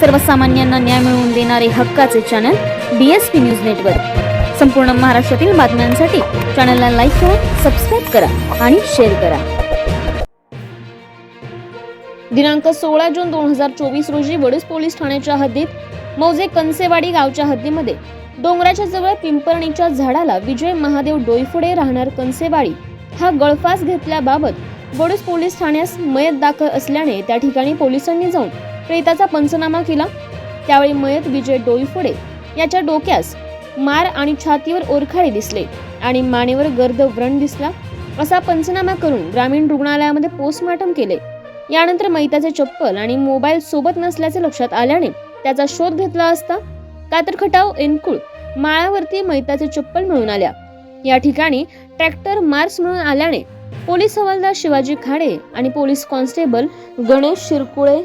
सर्वसामान्यांना न्याय मिळवून देणारे हक्काचे channel B S P news network संपूर्ण महाराष्ट्रातील बातम्यांसाठी चॅनलला लाईक करा सबस्क्राईब करा आणि शेअर करा. दिनांक सोळा जून दोन हजार चोवीस रोजी वडूज पोलीस ठाण्याच्या हद्दीत मौजे कनसेवाडी गावच्या हद्दीमध्ये डोंगराच्या जवळ पिंपरणीच्या झाडाला विजय महादेव डोईफुडे राहणार कनसेवाडी हा गळफास घेतल्याबाबत वडूज पोलीस ठाण्यास मयत दाखल असल्याने त्या ठिकाणी पोलिसांनी जाऊन प्रेताचा पंचनामा केला. त्यावेळी मयत विजय डोईफोडे याच्या डोक्यास मार आणि छातीवर ओरखाडे दिसले आणि मानेवर गर्द व्रण दिसला. असा पंचनामा करून ग्रामीण रुग्णालयामध्ये पोस्टमॉर्टम केले. यानंतर मैताचे चप्पल आणि मोबाईल सोबत नसल्याचे लक्षात आल्याने त्याचा शोध घेतला असता कातरखटाव एनकुळ माळावरती मैताचे चप्पल मिळून आल्या. या ठिकाणी ट्रॅक्टर मार्स मिळून आल्याने पोलीस हवालदार शिवाजी खाडे आणि पोलीस कॉन्स्टेबल गणेश शिरकुळे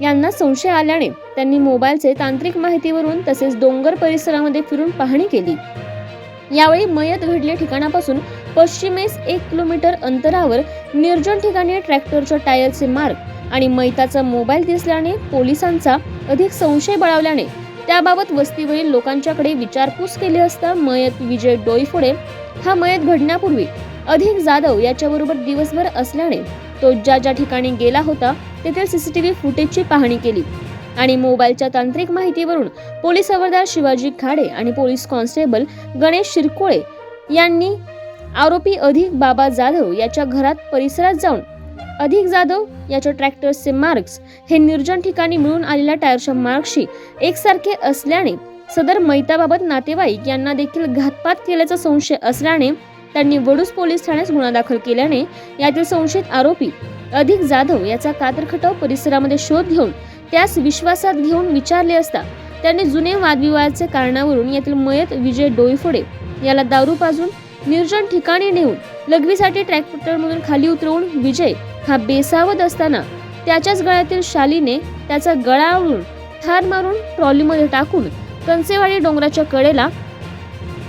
यांना संशय आल्याने त्यांनी मोबाईलचे तांत्रिक माहितीवरून तसेच डोंगर परिसरामध्ये फिरून पाहणी केली. यावेळी मयत घडले ठिकाणापासून पश्चिमेस एक किलोमीटर अंतरावर निर्जन ठिकाणी ट्रॅक्टरच्या टायरचे मार्ग आणि मैताचा मोबाईल दिसल्याने पोलिसांचा अधिक संशय बळावल्याने त्याबाबत वस्तीवरील लोकांच्याकडे विचारपूस केली असता मयत विजय डोईफोडे हा मयत घडण्यापूर्वी अधिक जाधव याच्याबरोबर दिवसभर असल्याने तो ज्या ज्या ठिकाणी गेला होता तेथील सीसीटीव्ही फुटेजची पाहणी केली. आणि मोबाईलच्या तांत्रिक माहितीवरून पोलीस हवालदार शिवाजी खाडे आणि पोलीस कॉन्स्टेबल गणेश शिरकोळे यांनी आरोपी अधिक बाबा जाधव याच्या घरात परिसरात जाऊन अधिक जाधव याच्या ट्रॅक्टर्सचे मार्क्स हे निर्जन ठिकाणी मिळून आलेल्या टायरच्या मार्क्सशी एकसारखे असल्याने सदर मैताबाबत नातेवाईक यांना देखील घातपात केल्याचा संशय असल्याने त्यांनी वडूस पोलीस ठाण्यात गुन्हा दाखल केल्याने यातील संशयित आरोपी अधिक जाधव याचा कातरखटाव परिसरामध्ये शोध घेऊन त्यास विश्वासात घेऊन विचारले असता त्यांनी जुने वादविवादाच्या कारणावरून यातील मयत विजय डोईफोडे याला दारू पाजून निर्जन ठिकाणी नेऊन लघवीसाठी ट्रॅक्टरमधून खाली उतरवून विजय हा बेसावत असताना त्याच्याच गळ्यातील शालीने त्याचा गळा आवळून ठार मारून ट्रॉलीमध्ये टाकून कंसेवाडी डोंगराच्या कडेला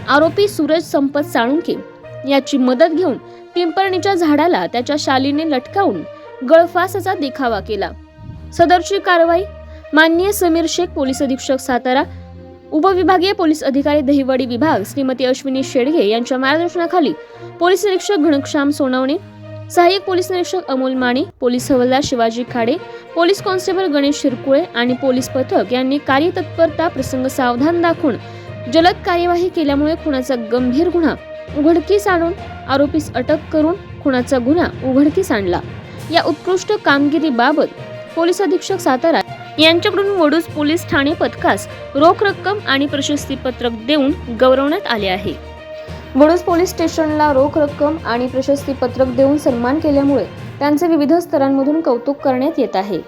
आरोपी सूरज संपत साळुंके याची मदत घेऊन पिंपरणीच्या झाडाला त्याच्या शालीने लटकावून गळफासाचा देखावा केला. सदरची कारवाई माननीय समीर शेख पोलीस अधीक्षक सातारा उपविभागीय पोलीस अधिकारी दहिवडी विभाग श्रीमती अश्विनी शेडगे यांच्या मार्गदर्शनाखाली पोलीस निरीक्षक घनश्याम सोनवणे सहाय्यक पोलीस निरीक्षक अमोल माने पोलीस हवालदार शिवाजी खाडे पोलीस कॉन्स्टेबल गणेश शिरकुळे आणि पोलीस पथक यांनी कार्यतत्परता प्रसंग सावधान दाखवून जलद कार्यवाही केल्यामुळे खुनाचा गंभीर गुन्हा उघडकीस आणून आरोपीस अटक करून खुनाचा गुन्हा उघडकीस आणला. या उत्कृष्ट कामगिरीबाबत पोलीस अधीक्षक सातारा यांच्याकडून वडूज पोलीस ठाणे पथकास रोख रक्कम आणि प्रशस्तीपत्रक देऊन गौरवण्यात आले आहे. वडूज पोलीस स्टेशनला रोख रक्कम आणि प्रशस्तीपत्रक देऊन सन्मान केल्यामुळे त्यांचे विविध स्तरांमधून कौतुक करण्यात येत आहे.